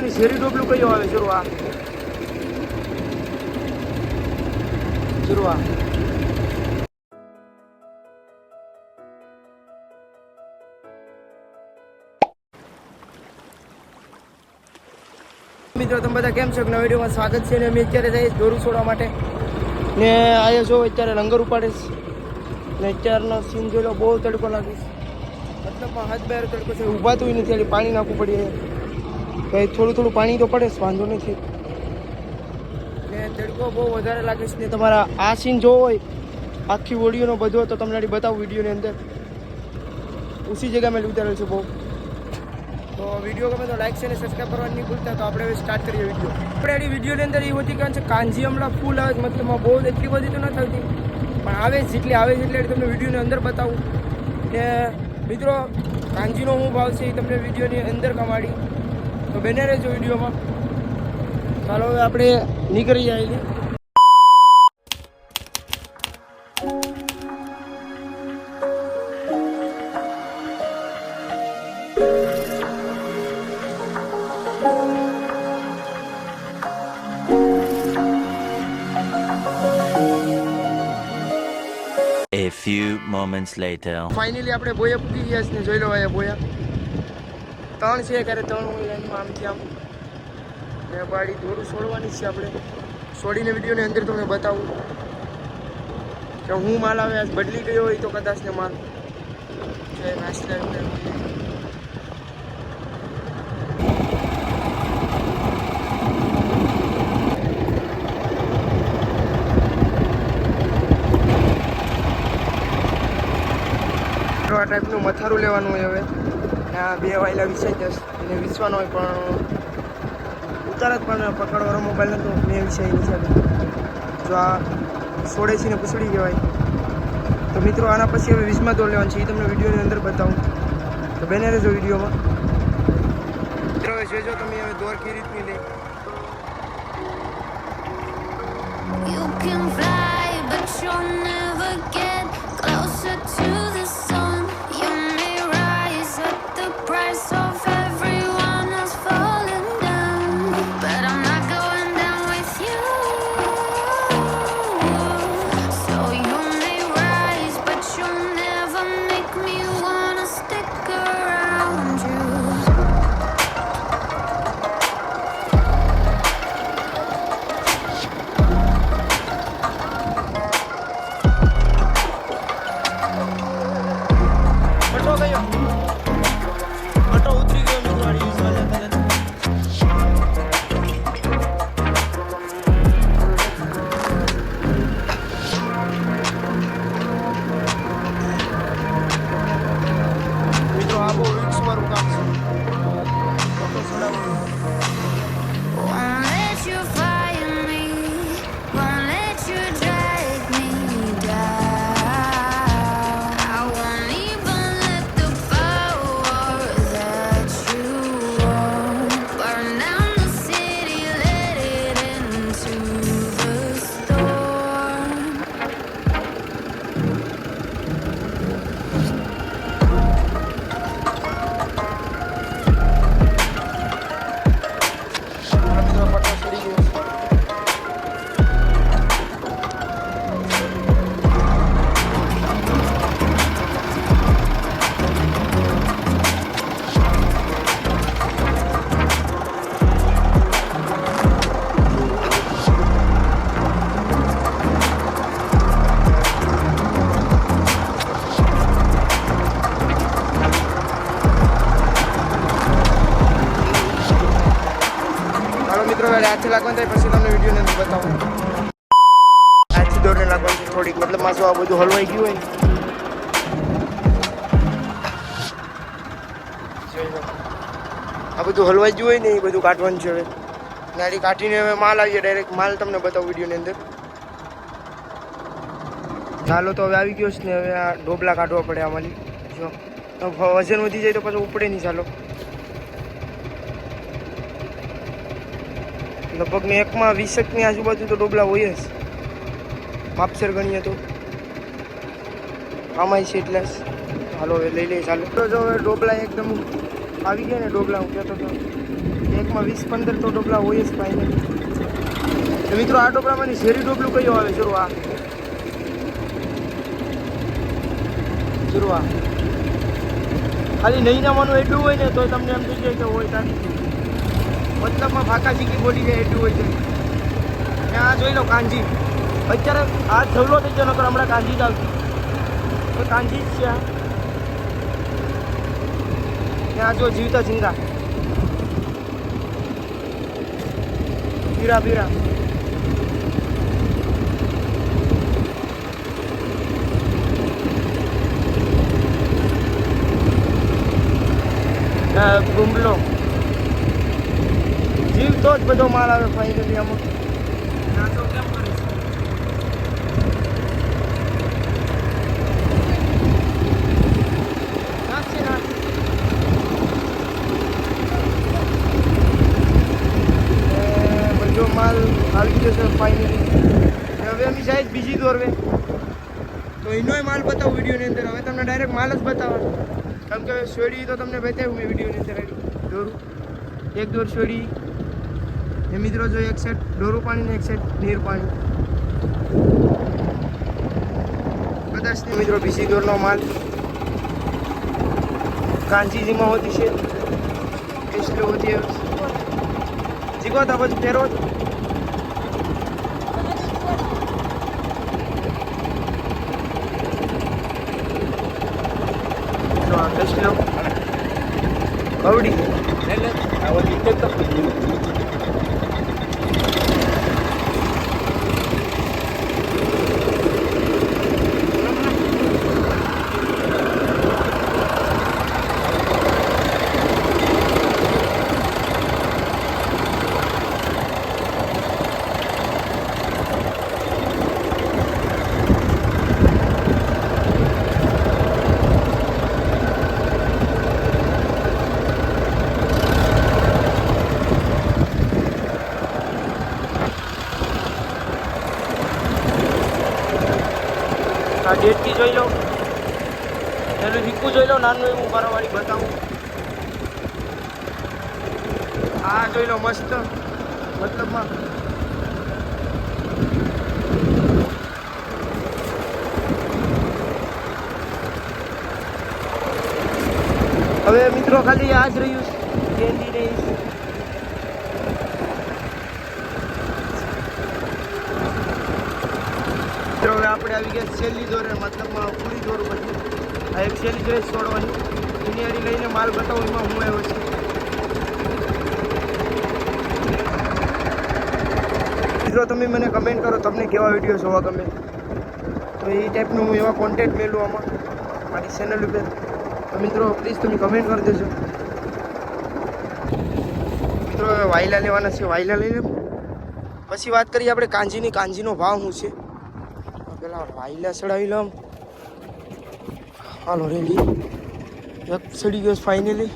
ડોબલાની શેરી ડોબલું કયું આવે? જરૂઆ જરૂઆ મિત્રો, તમે બધા કેમ છો? નવા વિડીયોમાં સ્વાગત છે ને અમે અત્યારે જઈએ દોરું છોડવા માટે. ને આવ્યા છો અત્યારે લંગર ઉપાડે છે ને અત્યારનો સીન જોઈ લો, બહુ તડકો લાગે છે. મતલબમાં હાથ બહાર તડકો છે ઊભાતું નથી એટલે પાણી નાખવું ભાઈ થોડું થોડું પાણી તો પડે વાંધો નથી. ને તડકો બહુ વધારે લાગે છે. ને તમારા આ સીન જોવો હોય આખી ઓડિયોનો બધો તો તમને બતાવું વિડીયોની અંદર. ઉસી જગ્યા મેં ઉતારેલ છે બહુ. તો વીડિયો ગમે તો લાઈક છે અને સબસ્ક્રાઈબ કરવાનું નહીં ભૂલતા તો આપણે હવે સ્ટાર્ટ કરીએ વીડિયો. આપણે એની વિડીયોની અંદર એ હતી કારણ છે કાંજી હમણાં ફૂલ આવે છે મતલબમાં બહુ એટલી બધી તો ન થતી. પણ આવે છે જેટલી આવે છે એટલે તમને વિડીયોની અંદર બતાવું. ને મિત્રો કાંજીનો હું ભાવ છે એ તમને વિડીયોની અંદર કમાડી. તો બને રહેજો વિડીયોમાં. ચાલો હવે આપણે નીકળી જાય A few moments later. Finally આપણે બોયા પૂકી ગયા છે ને જોઈ લો અહીંયા બોયા. ત્રણ છે ક્યારે ત્રણ હોય લાઈનમાં આમથી આમ ને ગાડી થોડું છોડવાની છે આપણે. છોડીને વિડીયોની અંદર તમને બતાવું. કે હું માલ આવે, આજ બદલી ગયો હોય તો કદાચ ને માલ. છે નાસ્તા આ ટાઈપનું મથારું લેવાનું હોય હવે. ને આ બે વાયલા વિસાઈ જશે એને વિસવાનો હોય પણ ઉતાર જ પણ પકડવાનો મોબાઈલ નતો. મેં વિસાઈ નથી જો આ સોડે છે ને પૂછડી કહેવાય તો મિત્રો આના પછી હવે વીસમાં દોર લેવાનું છે. એ તમને વિડીયોની અંદર બતાવું. તો બેને રહેજો વિડીયોમાં. મિત્રો હવે જોજો તમે હવે દોર કઈ રીતની લે. You can fly, but you'll never get હાથથી લાગવાનું થાય, પછી તમને વીડિયો નથી બતાવું. હાથથી દોરને લાગવાનું થોડીક, મતલબ માસું આ બધું હલવાઈ ગયું હોય. આ બધું હલવાઈ ગયું હોય ને, એ બધું કાઢવાનું છે હવે. નાડી કાઢીને હવે માલ આવીએ ડાયરેક્ટ માલ તમને બતાવું વિડીયોની અંદર. ચાલો તો હવે આવી ગયો છે ને, હવે આ ઢોબલા કાઢવા પડે આમાંથી. જો વજન વધી જાય તો પછી ઉપડે નહીં, ચાલો. લગભગ ને એકમાં વીસકની આજુબાજુ તો ડોબલા હોય જ. માપસર ગણીએ તો. આમાંય છે એટલે હાલો, હવે લઈ લઈએ, ચાલો. તો જો હવે ડોબલા એકદમ આવી ગયા ને ડોબલા, હું કહેતો હતો એકમાં વીસ, પંદર તો ડોબલા હોય જ ફાઇનલી મિત્રો, આ ડોબલામાંની શેરી ડોબલું કયું આવે? જરૂર આ. જરૂર આ. ખાલી નહીં નાવાનું એટલું હોય ને તો તમને એમ થઈ જાય કે હોય તારી. મતલબમાં બોલી જાય એટલું હોય છે. ત્યાં જોઈ લો કાંજી અત્યારે આ જવલો થઈ ગયો, નકર હમણાં કાંજી જ આવતી તો કાંજી જ છે આ. ત્યાં જો જીવતા ઝીંગા. પીરા પીરા ગુમલો. જીવતો જ બધો માલ આવે ફાઇનલી અમુક. બધો માલ આવી જશે ફાઇનલી હવે અમે જાય બીજી દોરવે. તો એનોય માલ બતાવું વિડીયોની અંદર. હવે તમને ડાયરેક્ટ માલ જ બતાવવાનો. કેમ કે શેરડી તો તમને બતાવ્યું મેં વિડીયોની અંદર. દોરું. એક દોર શેરડી એ મિત્રો જો એક સાઈડ ડોરું પાણી ને એક સાઈડ નીર પાણી. કદાચ મિત્રો બીસી દોરનો માલ કાંચીજીમાં હોતી છે. એટલે હોતી જીગો તો પછી કિલો. કવડી. આ ડેટકી જોઈ લો. એનું હિક્કું જોઈ લો, નાનું એવું મારાવાળી બતાવું. આ જોઈ લો મસ્ત, મતલબમાં. હવે મિત્રો ખાલી આ જ રહ્યું છે. કેન્ડી નહીં મિત્રો હવે આપણે આવી ગયા છેલ્લી દોરે મતલબમાં પૂરી દોર પછી આ એક છેલ્લી ડ્રેસ છોડવાની. એની લઈને માલ બતાવું, એમાં હું આવ્યો છું. મિત્રો, તમે મને કમેન્ટ કરો, તમને કેવા વીડિયો જોવા ગમે. તો એ ટાઈપનું હું એવા કોન્ટેન્ટ મેલું આમાં, મારી ચેનલ ઉપર. તો મિત્રો પ્લીઝ તમે કમેન્ટ કરી દેજો. મિત્રો વાયલા લેવાના છે, વાયલા લઈ લે પછી વાત કરીએ આપણે કાંજીની. કાંજીનો ભાવ શું છે? પેલા વાયલા ચડાવી લઉં હાલો રેડી એક ચડી ગયો ફાઇનલી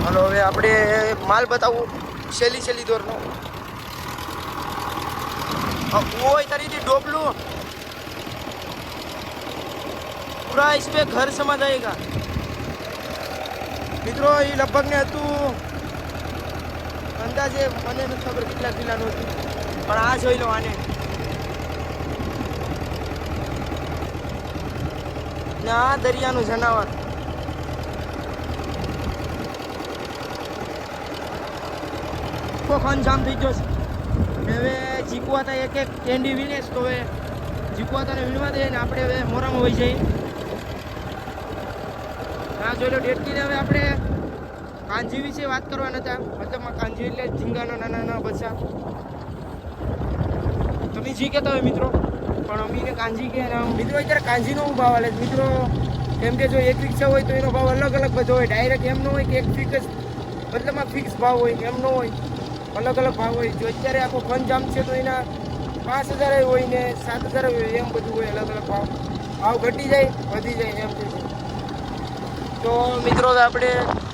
હાલો હવે આપણે માલ બતાવું છેલ્લી છેલ્લી દોરનો हाँ, ओए तारी थी डोबलू पूरा इस पे घर समा जाएगा મિત્રો એ લગભગ ને હતું અંદાજે મને નથી ખબર કેટલા કિલ્લાનું હતું. પણ આ જોઈ લો આને. ને આ દરિયાનું જનાવર. આખો જામ થઈ ગયો છે. હવે જીકવાતા એક એક કેન્ડી વીણે તો હવે જીકવાતાને વીણવા દઈએ ને આપણે હવે મોરામાં હોઈ જઈએ. હા, જોઈ લો ડેટકીને હવે આપણે કાંજી વિશે વાત કરવાના હતા મતલબમાં કાંજી એટલે ઝીંગાના નાના નાના બચ્ચા. તમે જી કહેતા હોય મિત્રો, પણ અમીને કાંજી કે મિત્રો, અત્યારે કાંજીનો હું ભાવ હાલે મિત્રો, કેમ કે જો એક રિક્ષા હોય તો એનો ભાવ અલગ અલગ બધો હોય. ડાયરેક્ટ એમ ન હોય કે એક ફિક્સ મતલબમાં ફિક્સ ભાવ હોય એમ ન હોય. અલગ અલગ ભાવ હોય. જો અત્યારે આખો ફન જામ છે તો એના પાંચ હજાર હોય ને સાત હજાર હોય એમ બધું હોય અલગ અલગ ભાવ. ભાવ ઘટી જાય, વધી જાય એમ છે. તો મિત્રો આપણે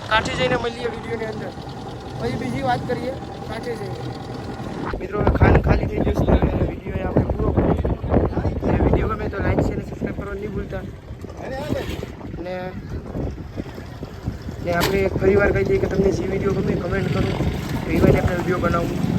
કાંઠે જઈને મળીએ વિડીયોની અંદર. પછી બીજી વાત કરીએ, કાંઠે જઈને. મિત્રો ખાન ખાલી થઈ જશે અને વીડિયો આપણે પૂરો કરીએ. વીડિયો ગમે તો લાઈક છે અને સબસ્ક્રાઈબ કરવાનું નહીં ભૂલતા. ને ને આપણે ફરી વાર કહી દઈએ કે તમને જે વીડિયો ગમે કમેન્ટ કરો. એવી એવા આપણે વીડિયો બનાવું.